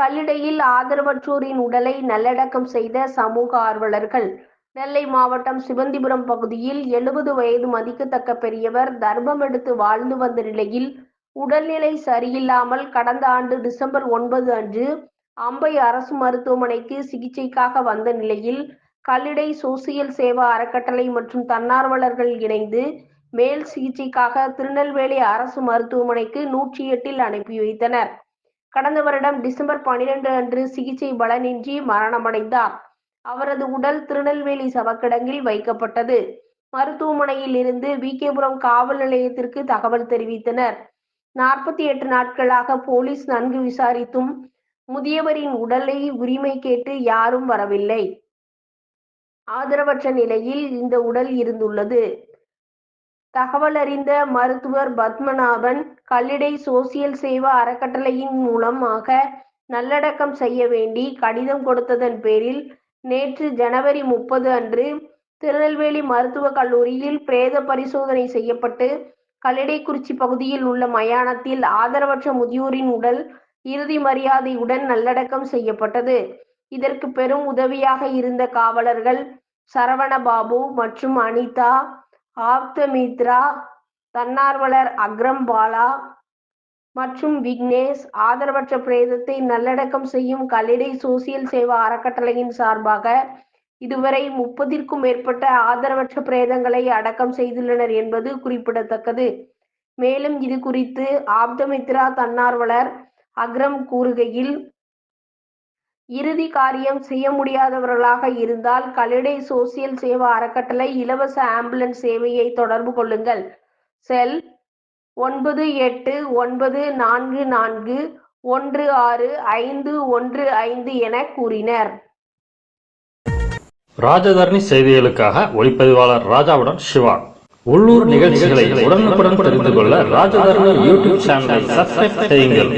கல்லிடையில் ஆதரவற்றோரின் உடலை நல்லடக்கம் செய்த சமூக ஆர்வலர்கள். நெல்லை மாவட்டம் சிவந்திபுரம் பகுதியில் எழுபது வயது மதிக்கத்தக்க பெரியவர் தர்மம் எடுத்து வாழ்ந்து வந்த நிலையில் உடல்நிலை சரியில்லாமல் கடந்த ஆண்டு டிசம்பர் ஒன்பது அன்று அம்பை அரசு மருத்துவமனைக்கு சிகிச்சைக்காக வந்த நிலையில் கல்லிடை சோசியல் சேவா அறக்கட்டளை மற்றும் தன்னார்வலர்கள் இணைந்து மேல் சிகிச்சைக்காக திருநெல்வேலி அரசு மருத்துவமனைக்கு நூற்றி எட்டில் அனுப்பி வைத்தனர். கடந்த வருடம் டிசம்பர் பனிரெண்டு அன்று சிகிச்சை பலனின்றி மரணமடைந்தார். அவரது உடல் திருநெல்வேலி சவக்கிடங்கில் வைக்கப்பட்டது. மருத்துவமனையில் இருந்து விகேபுரம் காவல் நிலையத்திற்கு தகவல் தெரிவித்தனர். நாற்பத்தி எட்டு நாட்களாக போலீஸ் நன்கு விசாரித்தும் முதியவரின் உடலை உரிமை கேட்டு யாரும் வரவில்லை. ஆதரவற்ற நிலையில் இந்த உடல் இருந்துள்ளது. தகவல் அறிந்த மருத்துவர் பத்மநாபன் கல்லிடை சோசியல் சேவா அறக்கட்டளையின் மூலமாக நல்லடக்கம் செய்ய வேண்டி கடிதம் கொடுத்ததன் பேரில் நேற்று ஜனவரி முப்பது அன்று திருநெல்வேலி மருத்துவக் கல்லூரியில் பிரேத பரிசோதனை செய்யப்பட்டு கல்லிடைக்குறிச்சி பகுதியில் உள்ள மயானத்தில் ஆதரவற்ற முதியோரின் உடல் இறுதி மரியாதையுடன் நல்லடக்கம் செய்யப்பட்டது. இதற்கு பெரும் உதவியாக இருந்த காவலர்கள் சரவணபாபு மற்றும் அனிதா ஆப்தமித்ரா தன்னார்வலர் அக்ரம் பாலா மற்றும் விக்னேஷ் ஆதரவற்ற பிரேதத்தை நல்லடக்கம் செய்யும் கல்லிடை சோசியல் சேவா அறக்கட்டளையின் சார்பாக இதுவரை முப்பதிற்கும் மேற்பட்ட ஆதரவற்ற பிரேதங்களை அடக்கம் செய்துள்ளனர் என்பது குறிப்பிடத்தக்கது. மேலும் இது குறித்து ஆப்தமித்ரா தன்னார்வலர் அக்ரம் கூறுகையில் இறுதி காரியம் செய்ய முடியாதவர்களாக இருந்தால் கல்லிடை சோசியல் சேவா அறக்கட்டளை இலவச ஆம்புலன்ஸ் சேவையை தொடர்பு கொள்ளுங்கள். செல் ஒன்பது எட்டு ஒன்பது நான்கு நான்கு ஒன்று ஆறு ஐந்து ஒன்று ஐந்து என கூறினர். ராஜதரணி செய்திகளுக்காக ஒளிப்பதிவாளர் ராஜாவுடன் சிவா. உள்ளூர் நிகழ்ச்சிகளை உடனுக்குடன் தெரிந்து கொள்ள ராஜதரணி யூடியூப் சேனலை சப்ஸ்கிரைப் செய்யுங்கள்.